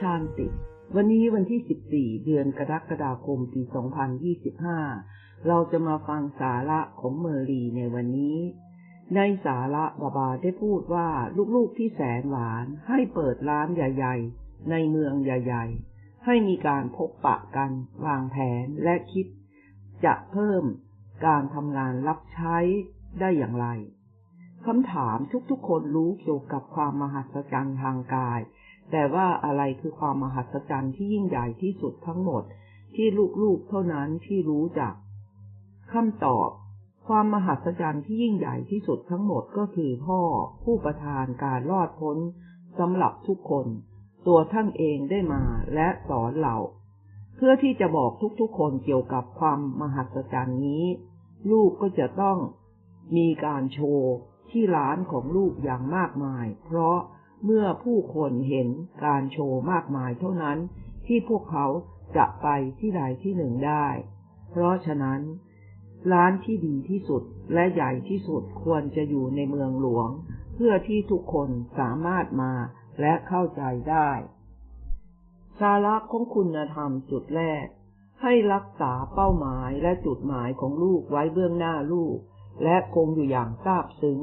ชานติวันนี้วันที่ 14 เดือนกรกฎาคม ปี 2025 เราจะมาฟังสาระของเมอรีในวันนี้ ในสาระบาบาได้พูดว่าลูกๆที่แสนหวานให้เปิดร้านใหญ่ ๆ ในเมืองใหญ่ ๆ ให้มีการพบปะกัน วางแผนและคิด จะเพิ่มการทำงานรับใช้ได้อย่างไรคำถามทุกๆคนรู้เกี่ยวกับความมหัศจรรย์ทางกาย แต่ว่าอะไรคือความมหัศจรรย์ที่ยิ่งใหญ่ที่สุดทั้งหมด ที่ลูกๆเท่านั้นที่รู้จักคำตอบ ความมหัศจรรย์ที่ยิ่งใหญ่ที่สุดทั้งหมดก็คือพ่อผู้ประทานการรอดพ้นสำหรับทุกคน ตัวท่านเองได้มาและสอนเราเพื่อที่จะบอกทุกๆคนเกี่ยวกับความมหัศจรรย์นี้ ลูกก็จะต้องมีการโชว์ที่ร้านของลูกอย่างมากมาย เพราะ เมื่อผู้คนเห็นการโชว์มากมายเท่านั้น ที่พวกเขาจะไปที่ใดที่หนึ่งได้ เพราะฉะนั้น ร้านที่ดีที่สุดและใหญ่ที่สุดควรจะอยู่ในเมืองหลวง เพื่อที่ทุกคนสามารถมาและเข้าใจได้ สาระของคุณธรรมจุดแรก ให้รักษาเป้าหมายและจุดหมายของลูกไว้เบื้องหน้าลูก และคงอยู่อย่างซาบซึ้ง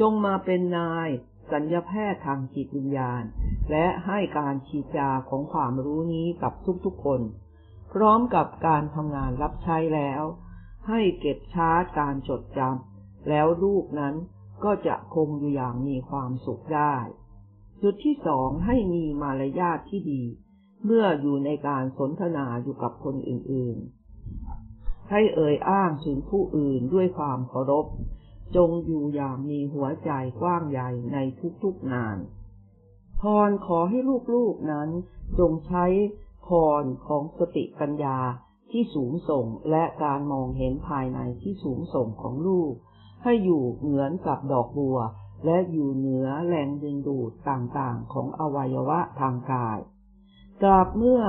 จงมาเป็นนาย สัญญาแพทย์ทางจิตวิญญาณ และให้การชี้จาของความรู้นี้กับทุกๆคน พร้อมกับการทำงานรับใช้แล้ว ให้เก็บชาร์จการจดจำแล้วลูกนั้นก็จะคงอยู่อย่างมีความสุขได้ จุดที่สองให้มีมารยาทที่ดี เมื่ออยู่ในการสนทนาอยู่กับคนอื่นๆ ให้เอ่ยอ้างถึงผู้อื่นด้วยความเคารพ จงอยู่อย่างมีหัวใจกว้างใหญ่ในทุกๆงาน พรขอให้ลูกๆนั้น จงใช้พรของสติปัญญาที่สูงส่งและการมองเห็นภายในที่สูงส่งของลูก ให้อยู่เหมือนกับดอกบัว และอยู่เหนือแรงดึงดูดต่างๆของอวัยวะทางกายกราบเมื่อ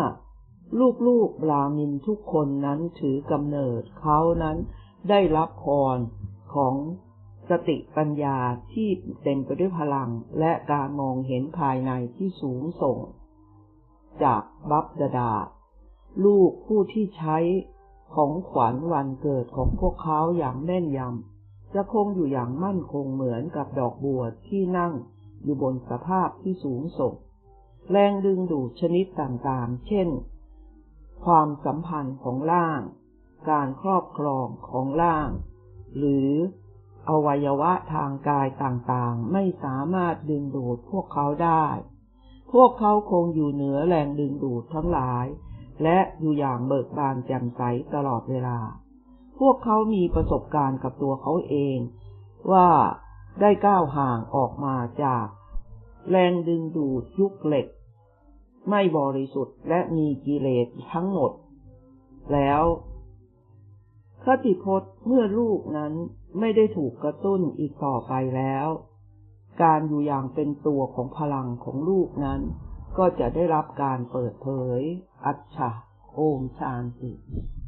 ลูกๆบรามินทุกคนนั้นถือกำเนิดเขานั้นได้รับพร ของสติปัญญาที่เต็มไปด้วยพลัง และการมองเห็นภายในที่สูงส่ง จากบัพดาดา ลูกผู้ที่ใช้ของขวัญวันเกิดของพวกเขาอย่างแน่นยำ จะคงอยู่อย่างมั่นคงเหมือนกับดอกบัวที่นั่งอยู่บนสภาพที่สูงส่ง แรงดึงดูดชนิดต่างๆ เช่น ความสัมพันธ์ของร่าง การครอบครองของร่าง หรืออวัยวะทางกายต่างๆ ไม่สามารถดึงดูดพวกเขาได้ พวกเขาคงอยู่เหนือแรงดึงดูดทั้งหลาย และอยู่อย่างเบิกบานแจ่มใสตลอดเวลา พวกเขามีประสบการณ์กับตัวเขาเอง ว่าได้ก้าวห่างออกมาจาก แรงดึงดูดยุคเหล็ก ไม่บริสุทธิ์และมีกิเลสทั้งหมด แล้ว คติพจน์เมื่อลูกนั้นไม่ได้ถูกกระตุ้นอีกต่อไปแล้ว การอยู่อย่างเป็นตัวของพลังของลูกนั้น ก็จะได้รับการเปิดเผย อัจฉะโอมชานติ